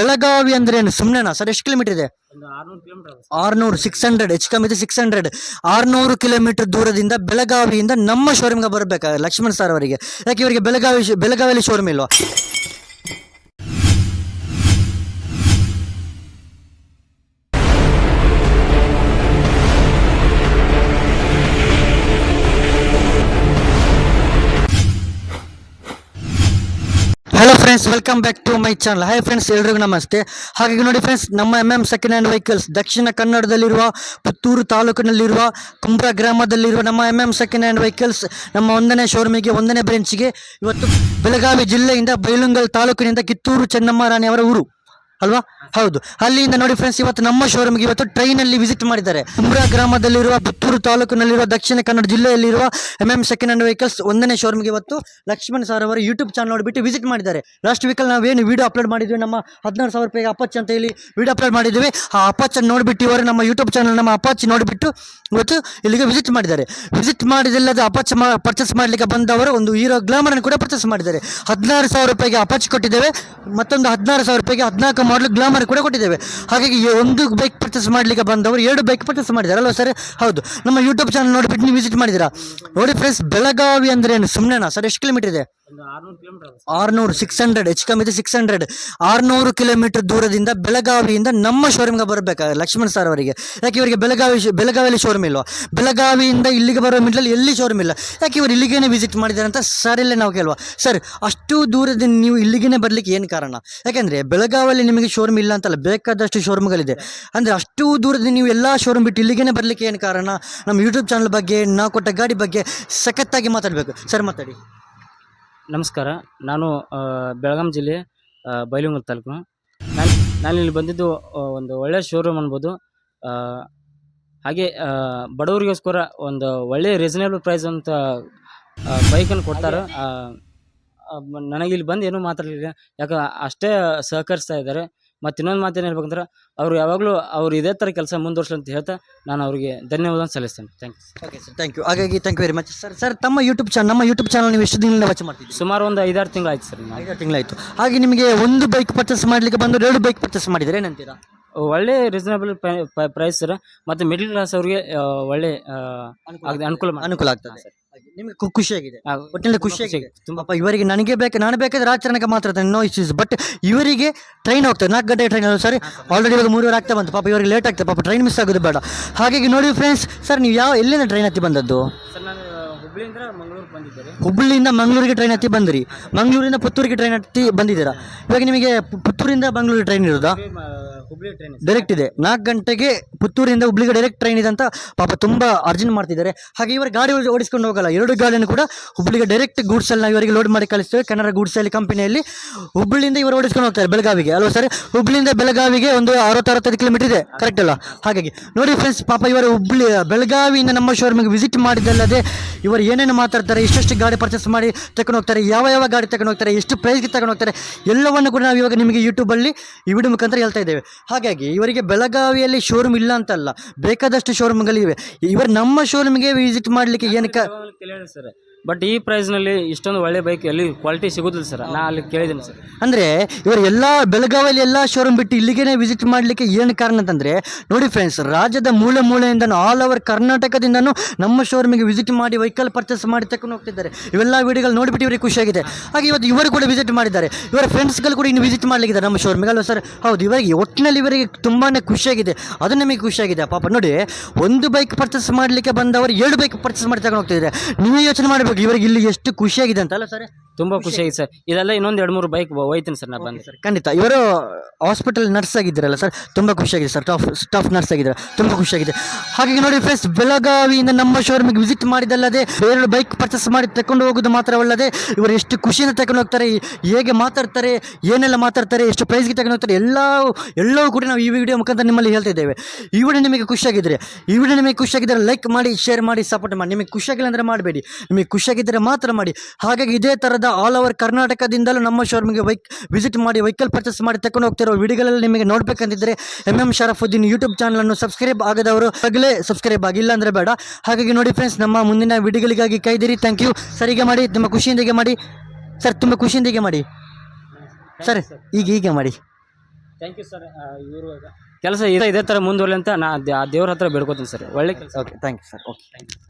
ಬೆಳಗಾವಿ ಅಂದ್ರೆ ಏನು? ಸುಮ್ಮನೆನಾ ಸರ್ ಎಷ್ಟು ಕಿಲೋಮೀಟರ್ ಇದೆ? ಆರ್ನೂರು ಸಿಕ್ಸ್ ಹಂಡ್ರೆಡ್ ಹೆಚ್ಚು ಕಮ್ಮಿ ಸಿಕ್ಸ್ ಹಂಡ್ರೆಡ್ ಆರ್ನೂರು ಕಿಲೋಮೀಟರ್ ದೂರದಿಂದ ಬೆಳಗಾವಿಯಿಂದ ನಮ್ಮ ಶೋರೂಮ್ಗೆ ಬರಬೇಕಾ ಲಕ್ಷ್ಮಣ್ ಸರ್ ಅವರಿಗೆ? ಯಾಕೆ ಇವರಿಗೆ ಬೆಳಗಾವಿ ಬೆಳಗಾವಿಯಲ್ಲಿ ಶೋರೂಮ್ ಇಲ್ವಾ? Friends welcome back to my channel hi friends ಎಲ್ರಿಗೂ ನಮಸ್ತೆ. ಹಾಗಾಗಿ ನೋಡಿ ಫ್ರೆಂಡ್ಸ್ ನಮ್ಮ M M second hand vehicles ದಕ್ಷಿಣ ಕನ್ನಡದಲ್ಲಿರುವ ಪುತ್ತೂರು ತಾಲೂಕಿನಲ್ಲಿರುವ ಕುಂಬ್ರ ಗ್ರಾಮದಲ್ಲಿರುವ ನಮ್ಮ M M second hand vehicles ನಮ್ಮ ಒಂದನೇ ಶೋರೂಮಿಗೆ ಒಂದನೇ ಬ್ರಾಂಚ್ಗೆ ಇವತ್ತು ಬೆಳಗಾವಿ ಜಿಲ್ಲೆಯಿಂದ ಬೈಲುಂಗಲ್ ತಾಲೂಕಿನಿಂದ ಕಿತ್ತೂರು ಚೆನ್ನಮ್ಮ ರಾಣಿ ಅವರ ಊರು. ಅಲ್ವಾ? ಹೌದು. ಅಲ್ಲಿಂದ ನೋಡಿ ಫ್ರೆಂಡ್ಸ್ ಇವತ್ತು ನಮ್ಮ ಶೋರೂಮ್ಗೆ ಇವತ್ತು ಟ್ರೈನಲ್ಲಿ ವಿಸಿಟ್ ಮಾಡಿದ್ದಾರೆ. ಉಮ್ರಾ ಗ್ರಾಮದಲ್ಲಿರುವ ಪುತ್ತೂರು ತಾಲೂಕಿನಲ್ಲಿರುವ ದಕ್ಷಿಣ ಕನ್ನಡ ಜಿಲ್ಲೆಯಲ್ಲಿರುವ M M second hand vehicles ಒಂದನೇ ಶೋರೂಮ್ಗೆ ಇವತ್ತು ಲಕ್ಷ್ಮಣ್ ಸರ್ ಅವರ ಯೂಟ್ಯೂಬ್ ಚಾನಲ್ ನೋಡಿಬಿಟ್ಟು ವಿಸಿಟ್ ಮಾಡಿದ್ದಾರೆ. ಲಾಸ್ಟ್ ವೀಕಲ್ಲಿ ನಾವೇನು ವಿಡಿಯೋ ಅಪ್ಲೋಡ್ ಮಾಡಿದ್ವಿ? ನಮ್ಮ ಹದಿನಾರು ಸಾವಿರ ರೂಪಾಯಿಗೆ ಅಪಾಚ್ ಅಂತ ಹೇಳಿ ವಿಡಿಯೋ ಅಪ್ಲೋಡ್ ಮಾಡಿದ್ವಿ. ಆ ಅಪಚ್ ನೋಡಿಬಿಟ್ಟು ಇವರು ನಮ್ಮ ಯೂಟ್ಯೂಬ್ ಚಾನಲ್ ನಮ್ಮ ಅಪಾಚ್ ನೋಡಿಬಿಟ್ಟು ಇವತ್ತು ಇಲ್ಲಿಗೆ ವಿಸಿಟ್ ಮಾಡಿದ್ದಾರೆ. ವಿಸಿಟ್ ಮಾಡಿದಿಲ್ಲದ ಅಪಾಚ್ ಪರ್ಚೇಸ್ ಮಾಡಲಿಕ್ಕೆ ಬಂದವರು ಒಂದು ಹೀರೋ ಗ್ಲಾಮರನ್ನು ಕೂಡ ಪರ್ಚೇಸ್ ಮಾಡಿದ್ದಾರೆ. ಹದಿನಾರು ಸಾವಿರ ರೂಪಾಯಿಗೆ ಅಪಾಚ್ ಕೊಟ್ಟಿದ್ದೇವೆ. ಮತ್ತೊಂದು ಹದಿನಾರು ಸಾವಿರ ರೂಪಾಯಿಗೆ ಹದಿನಾಲ್ಕು ಮಾಡಲು ಗ್ಲಾಮರ್ ಕೂಡ ಕೊಟ್ಟಿದ್ದೇವೆ. ಹಾಗಾಗಿ ಒಂದು ಬೈಕ್ ಪರ್ಚೇಸ್ ಮಾಡಲಿಕ್ಕೆ ಬಂದವರು ಎರಡು ಬೈಕ್ ಪರ್ಚೇಸ್ ಮಾಡಿದ್ದಾರೆ ಅಲ್ವಾ ಸರ್? ಹೌದು. ನಮ್ಮ ಯೂಟ್ಯೂಬ್ ಚಾನಲ್ ನೋಡಿಬಿಟ್ಟು ನೀವು ವಿಸಿಟ್ ಮಾಡಿದ್ದೀರಾ? ನೋಡಿ ಫ್ರೆಂಡ್ಸ್ ಬೆಳಗಾವಿ ಅಂದ್ರೆ ಏನು? ಸುಮ್ಮನೆನಾ ಸರ್, ಎಷ್ಟು ಕಿಲೋಮೀಟರ್ ಇದೆ? ಆರ್ನೂರು ಸಿಕ್ಸ್ ಹಂಡ್ರೆಡ್ ಹೆಚ್ಚು ಕಮ್ಮಿ ಸಿಕ್ಸ್ ಹಂಡ್ರೆಡ್ ಆರ್ನೂರು ಕಿಲೋಮೀಟರ್ ದೂರದಿಂದ ಬೆಳಗಾವಿಯಿಂದ ನಮ್ಮ ಶೋರೂಮ್ಗೆ ಬರಬೇಕಾ, ಲಕ್ಷ್ಮಣ್ ಸರ್ ಅವರಿಗೆ? ಯಾಕೆ ಇವರಿಗೆ ಬೆಳಗಾವಿ ಬೆಳಗಾವಿಯಲ್ಲಿ ಶೋರೂಮ್ ಇಲ್ವಾ? ಬೆಳಗಾವಿಯಿಂದ ಇಲ್ಲಿಗೆ ಬರೋ ಮಿಡ್ಲಲ್ಲಿ ಎಲ್ಲಿ ಶೋರೂಮ್ ಇಲ್ಲ? ಯಾಕೆ ಇವರು ಇಲ್ಲಿಗೇನೆ ವಿಸಿಟ್ ಮಾಡಿದ್ದಾರೆ ಅಂತ ಸರ್ ಇಲ್ಲ ನಾವು ಕೇಳುವ. ಸರ್ ಅಷ್ಟು ದೂರದಿಂದ ನೀವು ಇಲ್ಲಿಗೇನೆ ಬರಲಿಕ್ಕೆ ಏನು ಕಾರಣ? ಯಾಕೆಂದರೆ ಬೆಳಗಾವಿಯಲ್ಲಿ ನಿಮಗೆ ಶೋರೂಮ್ ಇಲ್ಲ ಅಂತಲ್ಲ, ಬೇಕಾದಷ್ಟು ಶೋರೂಮ್ಗಳಿದೆ ಅಂದರೆ ಅಷ್ಟು ದೂರದಿಂದ ನೀವು ಎಲ್ಲ ಶೋರೂಮ್ ಬಿಟ್ಟು ಇಲ್ಲಿಗೇನೆ ಬರಲಿಕ್ಕೆ ಏನು ಕಾರಣ? ನಮ್ಮ ಯೂಟ್ಯೂಬ್ ಚಾನಲ್ ಬಗ್ಗೆ ನಾವು ಕೊಟ್ಟ ಗಾಡಿ ಬಗ್ಗೆ ಸಖತ್ತಾಗಿ ಮಾತಾಡಬೇಕು. ಸರ್ ಮಾತಾಡಿ. ನಮಸ್ಕಾರ. ನಾನು ಬೆಳಗಾಂ ಜಿಲ್ಲೆ ಆ, ಬೈಲುಂಗಲ್ ತಾಲೂಕು. ನಾನು ನಾನಿಲ್ಲಿ ಇಲ್ಲಿ ಬಂದಿದ್ದು ಒಂದು ಒಳ್ಳೆಯ ಶೋರೂಮ್ ಅನ್ಬೋದು. ಹಾಗೆ ಬಡವರಿಗೋಸ್ಕರ ಒಂದು ಒಳ್ಳೆಯ ರೀಸನೇಬಲ್ ಪ್ರೈಸ್ ಅಂತ ಬೈಕನ್ನು ಕೊಡ್ತಾರೆ. ಆ, ಆ, ನನಗೆ ಇಲ್ಲಿ ಬಂದು ಏನೂ ಮಾತಾಡಲಿಲ್ಲ. ಯಾಕೆ ಅಷ್ಟೇ ಸಹಕರಿಸ್ತಾ ಇದ್ದಾರೆ. ಮತ್ತು ಇನ್ನೊಂದು ಮಾತೇನು ಹೇಳ್ಬೇಕಂದ್ರೆ ಅವರು ಯಾವಾಗಲೂ ಅವ್ರು ಇದೇ ಥರ ಕೆಲಸ ಮುಂದುವರ್ಸಲಿ ಅಂತ ಹೇಳ್ತಾ ನಾನು ಅವರಿಗೆ ಧನ್ಯವಾದ ಸಲ್ಲಿಸ್ತೇನೆ. Thank you okay sir thank you ಹಾಗಾಗಿ thank you very much sir sir ತಮ್ಮ ಯೂಟ್ಯೂಬ್ ಚಾನಲ್ ನಮ್ಮ ಯೂಟ್ಯೂಬ್ ಚಾನಲ್ ನೀವು ಎಷ್ಟು ದಿನದಿಂದ ವಾಚ್ ಮಾಡ್ತೀವಿ ಸುಮಾರು ಒಂದು ಐದಾರು ತಿಂಗಳು ಆಯ್ತು ಸರ್ ನಾನು ಐದಾರು ತಿಂಗಳಾಯಿತು ಹಾಗೆ ನಿಮಗೆ ಒಂದು ಬೈಕ್ ಪರ್ಚೇಸ್ ಮಾಡಲಿಕ್ಕೆ ಬಂದು ಎರಡು ಬೈಕ್ ಪರ್ಚೇಸ್ ಮಾಡಿದರೆ ಏನಂತೀರಾ? ಒಳ್ಳೆ ರೀಸನಬಲ್ ಪ್ರೈಸ್ ಸರ್. ಮತ್ತು ಮಿಡ್ಲ್ ಕ್ಲಾಸ್ ಅವ್ರಿಗೆ ಒಳ್ಳೆ ಅನುಕೂಲ ಅನುಕೂಲ ಆಗ್ತದೆ. ಹಾಗೆ ನಿಮಗೆ ಖು- ಖುಷಿಯಾಗಿದೆ ಒಟ್ಟಿನಲ್ಲಿ ಖುಷಿಯಾಗಿದೆ ತುಂಬಾ ಪಾಪ ಇವರಿಗೆ ನನಗೆ ಬೇಕು ನಾನು ಬೇಕಾದ್ರೆ ರಾಜಕಾರಣಕ್ಕೆ ಮಾತ್ರ ನೋ ಇಶ್ಯೂಸ್ ಬಟ್ ಇವರಿಗೆ ಟ್ರೈನ್ ಹೋಗ್ತದೆ. ನಾಲ್ಕು ಗಂಟೆ ಟ್ರೈನ್ ಸರಿ. ಆಲ್ರೆಡಿ ಇವಾಗ ಮೂರುವರೆ ಆಗ್ತಾ ಬಂತು. ಪಾಪ ಇವರಿಗೆ ಲೇಟ್ ಆಗ್ತದೆ. ಪಾಪ ಟ್ರೈನ್ ಮಿಸ್ ಆಗೋದು ಬೇಡ. ಹಾಗಾಗಿ ನೋಡಿ ಫ್ರೆಂಡ್ಸ್ ಸರ್ ನೀವು ಯಾವ ಎಲ್ಲಿಂದ ಟ್ರೈನ್ ಹತ್ತಿ ಬಂದದ್ದು? ಸರ್ ನಾನು ಹುಬ್ಳಿಯಿಂದ ಮಂಗಳೂರಿಗೆ ಟ್ರೈನ್ ಹತ್ತಿ ಬಂದಿರಿ. ಮಂಗಳೂರಿಂದ ಪುತ್ತೂರಿಗೆ ಟ್ರೈನ್ ಹತ್ತಿ ಬಂದಿದ್ದೀರಾ? ಇವಾಗ ನಿಮಗೆ ಪು- ಪುತ್ತೂರಿಂದ ಮಂಗಳೂರಿಗೆ ಟ್ರೈನ್ ಇರೋದಾ? ಡೈರೆಕ್ಟ್ ಇದೆ. ನಾಲ್ಕು ಗಂಟೆಗೆ ಪುತ್ತೂರಿಂದ ಹುಬ್ಳಿಗೆ ಡೈರೆಕ್ಟ್ ಟ್ರೈನ್ ಇದೆ ಅಂತ ಪಾಪ ತುಂಬ ಅರ್ಜೆಂಟ್ ಮಾಡ್ತಿದ್ದಾರೆ. ಹಾಗೆ ಇವರು ಗಾಡಿ ಓಡಿಸ್ಕೊಂಡು ಹೋಗಲ್ಲ. ಎರಡು ಗಾಡಿಯನ್ನು ಕೂಡ ಹುಬ್ಳಿಗೆ ಡೈರೆಕ್ಟ್ ಗೂಡ್ಸಲ್ಲಿ ನಾವು ಇವರಿಗೆ ಲೋಡ್ ಮಾಡಿ ಕಳಿಸ್ತೇವೆ. ಕನ್ನಡ ಗೂಡ್ಸಲ್ಲಿ ಕಂಪನಿಯಲ್ಲಿ ಹುಬ್ಳಿಯಿಂದ ಇವರು ಓಡಿಸ್ಕೊಂಡು ಹೋಗ್ತಾರೆ ಬೆಳಗಾವಿಗೆ. ಅಲ್ವಾ ಸರಿ ಹುಬ್ಳಿಯಿಂದ ಬೆಳಗಾವಿಗೆ ಒಂದು ಅರವತ್ತು ಅರವತ್ತೈದು ಕಿಲೋಮೀಟರ್ ಇದೆ. ಕರೆಕ್ಟ್ ಅಲ್ಲ ಹಾಗಾಗಿ ನೋಡಿ ಫ್ರೆಂಡ್ಸ್ ಪಾಪ ಇವರು ಹುಬ್ಳಿ, ಬೆಳಗಾವಿಯಿಂದ ನಮ್ಮ ಶೋರೂಮಿಗೆ ವಿಸಿಟ್ ಮಾಡಿದ್ದಲ್ಲದೆ ಇವರು ಏನೇನು ಮಾತಾಡ್ತಾರೆ, ಎಷ್ಟೆಷ್ಟು ಗಾಡಿ ಪರ್ಚೇಸ್ ಮಾಡಿ ತಗೊಂಡು ಹೋಗ್ತಾರೆ, ಯಾವ ಯಾವ ಗಾಡಿ ತಗೊಂಡು ಹೋಗ್ತಾರೆ, ಎಷ್ಟು ಪ್ರೈಸ್ಗೆ ತಗೊಂಡು ಹೋಗ್ತಾರೆ, ಎಲ್ಲವನ್ನು ಕೂಡ ನಾವು ಇವಾಗ ನಿಮಗೆ ಯೂಟ್ಯೂಬಲ್ಲಿ ಈ ವಿಡಿಯೋ ಮುಖಾಂತರ ಹೇಳ್ತಾ ಇದ್ದೇವೆ. ಹಾಗಾಗಿ ಇವರಿಗೆ ಬೆಳಗಾವಿಯಲ್ಲಿ ಶೋರೂಮ್ ಇಲ್ಲ ಅಂತಲ್ಲ, ಬೇಕಾದಷ್ಟು ಶೋರೂಮ್ಗಳಿವೆ ಇವರು ನಮ್ಮ ಶೋರೂಮ್ಗೆ ವಿಸಿಟ್ ಮಾಡಲಿಕ್ಕೆ ಏನಕ್ಕೆ ಸರ್. ಬಟ್ ಈ ಪ್ರೈಸ್ನಲ್ಲಿ ಇಷ್ಟೊಂದು ಒಳ್ಳೆ ಬೈಕ್ ಎಲ್ಲಿ ಕ್ವಾಲಿಟಿ ಸಿಗುದಿಲ್ಲ ಸರ್ ನಾ ಅಲ್ಲಿ ಕೇಳಿದ್ದೀನಿ ಸರ್ ಅಂದರೆ ಇವರು ಎಲ್ಲ ಬೆಳಗಾವಿಯಲ್ಲಿ ಎಲ್ಲ ಶೋರೂಮ್ ಬಿಟ್ಟು ಇಲ್ಲಿಗೇನೆ ವಿಸಿಟ್ ಮಾಡಲಿಕ್ಕೆ ಏನು ಕಾರಣ ಅಂತಂದರೆ, ನೋಡಿ ಫ್ರೆಂಡ್ಸ್ ರಾಜ್ಯದ ಮೂಲೆ ಮೂಲೆಯಿಂದನೂ ಆಲ್ ಓವರ್ ಕರ್ನಾಟಕದಿಂದನೂ ನಮ್ಮ ಶೋರೂಮಿಗೆ ವಿಸಿಟ್ ಮಾಡಿ ವೆಹಿಕಲ್ ಪರ್ಚೇಸ್ ಮಾಡಿ ತಗೊಂಡು ಹೋಗ್ತಿದ್ದಾರೆ. ಇವೆಲ್ಲ ವಿಡಿಯೋಗಳು ನೋಡಿಬಿಟ್ಟು ಇವರಿಗೆ ಖುಷಿಯಾಗಿದೆ ಹಾಗೆ ಇವತ್ತು ಇವರು ಕೂಡ ವಿಸಿಟ್ ಮಾಡಿದ್ದಾರೆ. ಇವರ ಫ್ರೆಂಡ್ಸ್ಗಳು ಕೂಡ ಇನ್ನು ವಿಸಿಟ್ ಮಾಡಲಿಕ್ಕಿದ್ದಾರೆ ನಮ್ಮ ಶೋರೂಮಿಗೆ ಅಲ್ವಾ ಸರ್ ಹೌದು, ಇವರಿಗೆ ಒಟ್ಟಿನಲ್ಲಿ ಇವರಿಗೆ ತುಂಬಾ ಖುಷಿಯಾಗಿದೆ ಅದು ನಮಗೆ ಖುಷಿಯಾಗಿದೆ ಪಾಪ ನೋಡಿ, ಒಂದು ಬೈಕ್ ಪರ್ಚೇಸ್ ಮಾಡಲಿಕ್ಕೆ ಬಂದವರು ಎರಡು ಬೈಕ್ ಪರ್ಚೇಸ್ ಮಾಡಿ ತಗೊಂಡು ಹೋಗ್ತಿದ್ದಾರೆ. ನೀವೇ ಯೋಚನೆ ಮಾಡಬೇಕು. ಇವರಿಗೆ ಇಲ್ಲಿ ಎಷ್ಟು ಖುಷಿಯಾಗಿದೆ ಅಂತಲ್ಲ ಸರ್? ತುಂಬ ಆಗಿದೆ ಸರ್. ಇದೆಲ್ಲ ಇನ್ನೊಂದು ಎರಡು ಮೂರು ಬೈಕ್ ಹೋಯ್ತೀನಿ ಸರ್ ನಾ ಬಂದು ಸರ್. ಖಂಡಿತ. ಇವರು ಹಾಸ್ಪಿಟಲ್ ನರ್ಸ್ ಆಗಿದ್ದಾರಲ್ಲ ಸರ್ ತುಂಬ ಖುಷಿಯಾಗಿದೆ ಸರ್. ಸ್ಟಾಫ್ ಸ್ಟಾಫ್ ನರ್ಸ್ ಆಗಿದ್ದಾರೆ. ತುಂಬ ಖುಷಿಯಾಗಿದೆ ಹಾಗಾಗಿ ನೋಡಿ ಫ್ರೆಂಡ್ಸ್ ಬೆಳಗಾವಿಯಿಂದ ನಮ್ಮ ಶೋರೂಮಿಗೆ ವಿಸಿಟ್ ಮಾಡಿದಲ್ಲದೆ ಎರಡು ಬೈಕ್ ಪರ್ಚೇಸ್ ಮಾಡಿ ತಗೊಂಡು ಹೋಗೋದು ಮಾತ್ರವಲ್ಲದೆ ಇವರು ಎಷ್ಟು ಖುಷಿಯಿಂದ ತಗೊಂಡು ಹೋಗ್ತಾರೆ ಹೇಗೆ ಮಾತಾಡ್ತಾರೆ ಏನೆಲ್ಲ ಮಾತಾಡ್ತಾರೆ ಎಷ್ಟು ಪ್ರೈಸ್ಗೆ ತಗೊಂಡು ಹೋಗ್ತಾರೆ ಎಲ್ಲ ಎಲ್ಲವೂ ಕೂಡ ನಾವು ಈ ವಿಡಿಯೋ ಮುಖಾಂತರ ನಿಮ್ಮಲ್ಲಿ ಹೇಳ್ತಾ ಇದ್ದೇವೆ. ಈ ವಿಡಿಯೋ ನಿಮಗೆ ಖುಷಿಯಾಗಿದ್ದರೆ ಈ ವಿಡಿಯೋ ನಿಮಗೆ ಖುಷಿಯಾಗಿದ್ದರೆ ಲೈಕ್ ಮಾಡಿ ಶೇರ್ ಮಾಡಿ ಸಪೋರ್ಟ್ ಮಾಡಿ. ನಿಮಗೆ ಖುಷಿಯಾಗಿಲ್ಲ ಅಂದರೆ ಮಾಡಬೇಡಿ. ನಿಮಗೆ ಖುಷಿಯಾಗಿದ್ದರೆ ಮಾತ್ರ ಮಾಡಿ. ಹಾಗಾಗಿ ಇದೇ ಥರದ ಆಲ್ ಓವರ್ ಕರ್ನಾಟಕದಿಂದಲೂ ನಮ್ಮ ಶೋರೂಮ್ಗೆ ವೈಕ್ ವಿಸಿಟ್ ಮಾಡಿ ವೆಹಿಕಲ್ ಪರ್ಚೇಸ್ ಮಾಡಿ ತಗೊಂಡು ಹೋಗ್ತಿರೋ ವಿಡಿಯೋಗಳಲ್ಲಿ ನಿಮಗೆ ನೋಡಬೇಕಂತಿದ್ದರೆ ಎಂ ಎಂ ಶರಫುದ್ದೀನ್ ಯೂಟ್ಯೂಬ್ ಚಾನಲನ್ನು ಸಬ್ಸ್ಕ್ರೈಬ್ ಆಗದವರು ಆಗಲೇ ಸಬ್ಸ್ಕ್ರೈಬ್ ಆಗಿಲ್ಲ ಅಂದರೆ ಬೇಡ. ಹಾಗಾಗಿ ನೋಡಿ ಫ್ರೆಂಡ್ಸ್ ನಮ್ಮ ಮುಂದಿನ ವಿಡಿಯೋಗಳಿಗಾಗಿ ಕೈದಿರಿ. ಥ್ಯಾಂಕ್ ಯು ಸರಿಗೆ ಮಾಡಿ ತುಂಬ ಖುಷಿಯಿಂದಿಗೆ ಮಾಡಿ. ಸರ್ ತುಂಬ ಖುಷಿಯಿಂದಿಗೆ ಮಾಡಿ. ಸರ್ ಈಗ ಹೀಗೆ ಮಾಡಿ. ಥ್ಯಾಂಕ್ ಯು ಸರ್ ಇವರು ಕೆಲಸ ಇದೆ ಇದೇ ಥರ ಮುಂದುವರಲಿ ಅಂತ ನಾ ಆ ದೇವ್ರ ಹತ್ರ ಬೇಡ್ಕೋತೀನಿ ಸರ್ ಒಳ್ಳೆ ಕೆಲಸ okay thank you sir okay